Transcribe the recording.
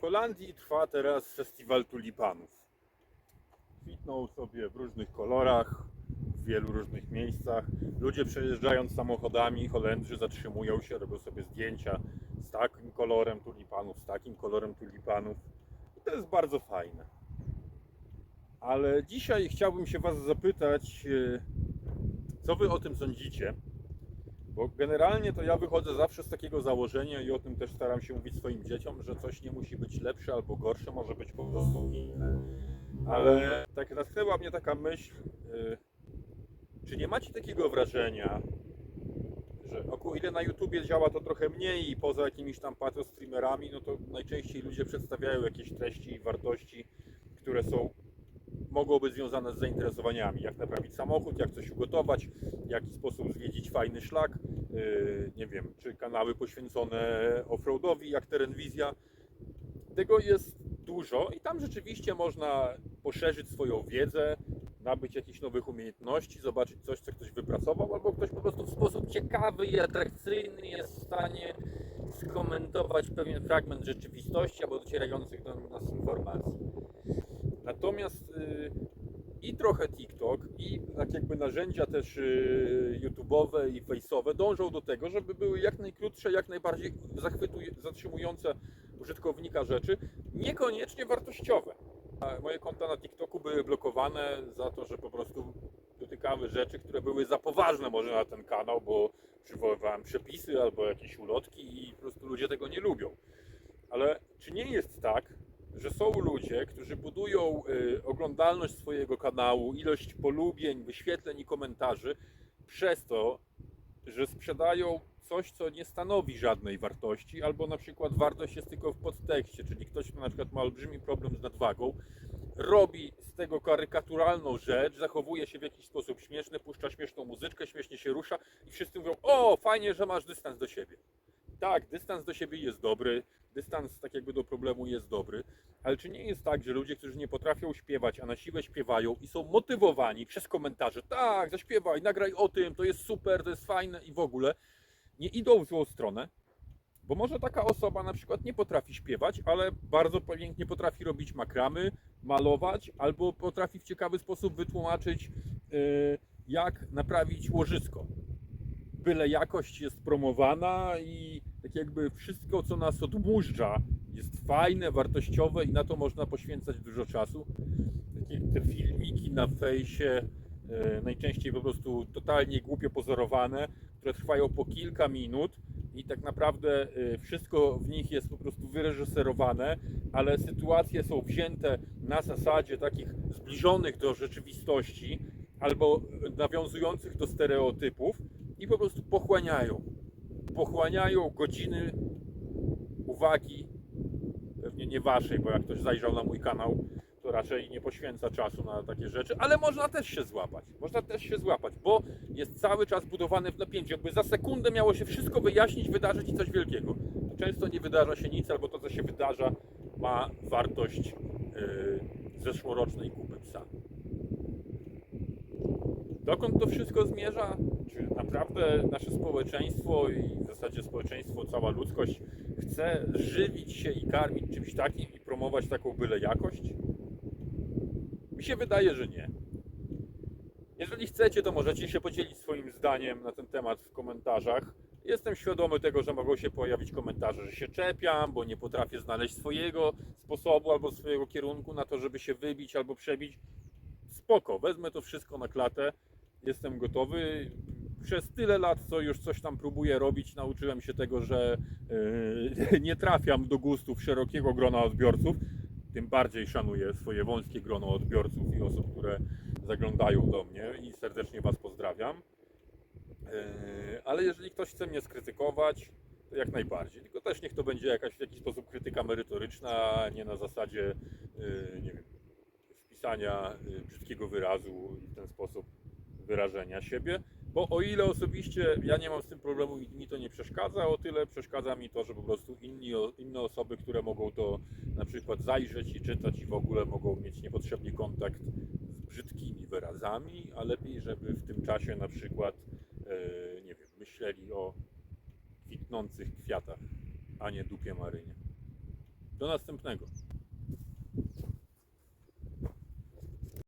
W Holandii trwa teraz festiwal tulipanów. Kwitną sobie w różnych kolorach, w wielu różnych miejscach. Ludzie przejeżdżając samochodami, Holendrzy zatrzymują się, robią sobie zdjęcia z takim kolorem tulipanów, z takim kolorem tulipanów. I to jest bardzo fajne. Ale dzisiaj chciałbym się Was zapytać, e, co Wy o tym sądzicie? Bo generalnie to ja wychodzę zawsze z takiego założenia i o tym też staram się mówić swoim dzieciom, że coś nie musi być lepsze albo gorsze, może być po prostu inne. Ale tak natknęła mnie taka myśl, y, czy nie macie takiego wrażenia, że o ile na YouTubie działa to trochę mniej i poza jakimiś tam pato streamerami, no to najczęściej ludzie przedstawiają jakieś treści i wartości, które są mogą być związane z zainteresowaniami, jak naprawić samochód, jak coś ugotować, w jaki sposób zwiedzić fajny szlak, yy, nie wiem, czy kanały poświęcone offroadowi, jak Terenwizja. Tego jest dużo i tam rzeczywiście można poszerzyć swoją wiedzę, nabyć jakichś nowych umiejętności, zobaczyć coś, co ktoś wypracował, albo ktoś po prostu w sposób ciekawy i atrakcyjny jest w stanie skomentować pewien fragment rzeczywistości albo docierających do nas informacji. Natomiast y, i trochę TikTok, i tak jakby narzędzia też y, YouTube'owe i face'owe dążą do tego, żeby były jak najkrótsze, jak najbardziej zatrzymujące użytkownika rzeczy, niekoniecznie wartościowe. Moje konta na TikToku były blokowane za to, że po prostu dotykały rzeczy, które były za poważne może na ten kanał, bo przywoływałem przepisy albo jakieś ulotki i po prostu ludzie tego nie lubią. Ale czy nie jest tak, są ludzie, którzy budują y, oglądalność swojego kanału, ilość polubień, wyświetleń i komentarzy przez to, że sprzedają coś, co nie stanowi żadnej wartości, albo na przykład wartość jest tylko w podtekście, czyli ktoś, kto na przykład ma olbrzymi problem z nadwagą, robi z tego karykaturalną rzecz, zachowuje się w jakiś sposób śmieszny, puszcza śmieszną muzyczkę, śmiesznie się rusza i wszyscy mówią, o, fajnie, że masz dystans do siebie. Tak, dystans do siebie jest dobry, dystans tak jakby do problemu jest dobry, ale czy nie jest tak, że ludzie, którzy nie potrafią śpiewać, a na siłę śpiewają i są motywowani przez komentarze, tak, zaśpiewaj, nagraj o tym, to jest super, to jest fajne i w ogóle, nie idą w złą stronę, bo może taka osoba na przykład nie potrafi śpiewać, ale bardzo pięknie potrafi robić makramy, malować, albo potrafi w ciekawy sposób wytłumaczyć, yy, jak naprawić łożysko. Byle jakość jest promowana i tak jakby wszystko, co nas odmóżdża, jest fajne, wartościowe i na to można poświęcać dużo czasu. Takie te filmiki na fejsie, e, najczęściej po prostu totalnie głupio pozorowane, które trwają po kilka minut i tak naprawdę e, wszystko w nich jest po prostu wyreżyserowane, ale sytuacje są wzięte na zasadzie takich zbliżonych do rzeczywistości albo nawiązujących do stereotypów i po prostu pochłaniają. Pochłaniają godziny uwagi, pewnie nie waszej, bo jak ktoś zajrzał na mój kanał, to raczej nie poświęca czasu na takie rzeczy, ale można też się złapać. Można też się złapać, bo jest cały czas budowany w napięciu. Jakby za sekundę miało się wszystko wyjaśnić, wydarzyć i coś wielkiego. To często nie wydarza się nic, albo to, co się wydarza, ma wartość yy, zeszłorocznej kupy psa. Dokąd to wszystko zmierza? Naprawdę nasze społeczeństwo i w zasadzie społeczeństwo, cała ludzkość chce żywić się i karmić czymś takim i promować taką byle jakość? Mi się wydaje, że nie. Jeżeli chcecie, to możecie się podzielić swoim zdaniem na ten temat w komentarzach. Jestem świadomy tego, że mogą się pojawić komentarze, że się czepiam, bo nie potrafię znaleźć swojego sposobu albo swojego kierunku na to, żeby się wybić albo przebić. Spoko, wezmę to wszystko na klatę. Jestem gotowy. Przez tyle lat, co już coś tam próbuję robić, nauczyłem się tego, że yy, nie trafiam do gustów szerokiego grona odbiorców. Tym bardziej szanuję swoje wąskie grono odbiorców i osób, które zaglądają do mnie i serdecznie Was pozdrawiam. Yy, Ale jeżeli ktoś chce mnie skrytykować, to jak najbardziej. Tylko też niech to będzie jakaś w jakiś sposób krytyka merytoryczna, nie na zasadzie, yy, nie wiem, wpisania yy, brzydkiego wyrazu i w ten sposób wyrażenia siebie. Bo o ile osobiście ja nie mam z tym problemu i mi to nie przeszkadza, o tyle przeszkadza mi to, że po prostu inni, inne osoby, które mogą to na przykład zajrzeć i czytać i w ogóle mogą mieć niepotrzebnie kontakt z brzydkimi wyrazami, a lepiej, żeby w tym czasie na przykład, e, nie wiem, myśleli o kwitnących kwiatach, a nie dupie Marynie. Do następnego.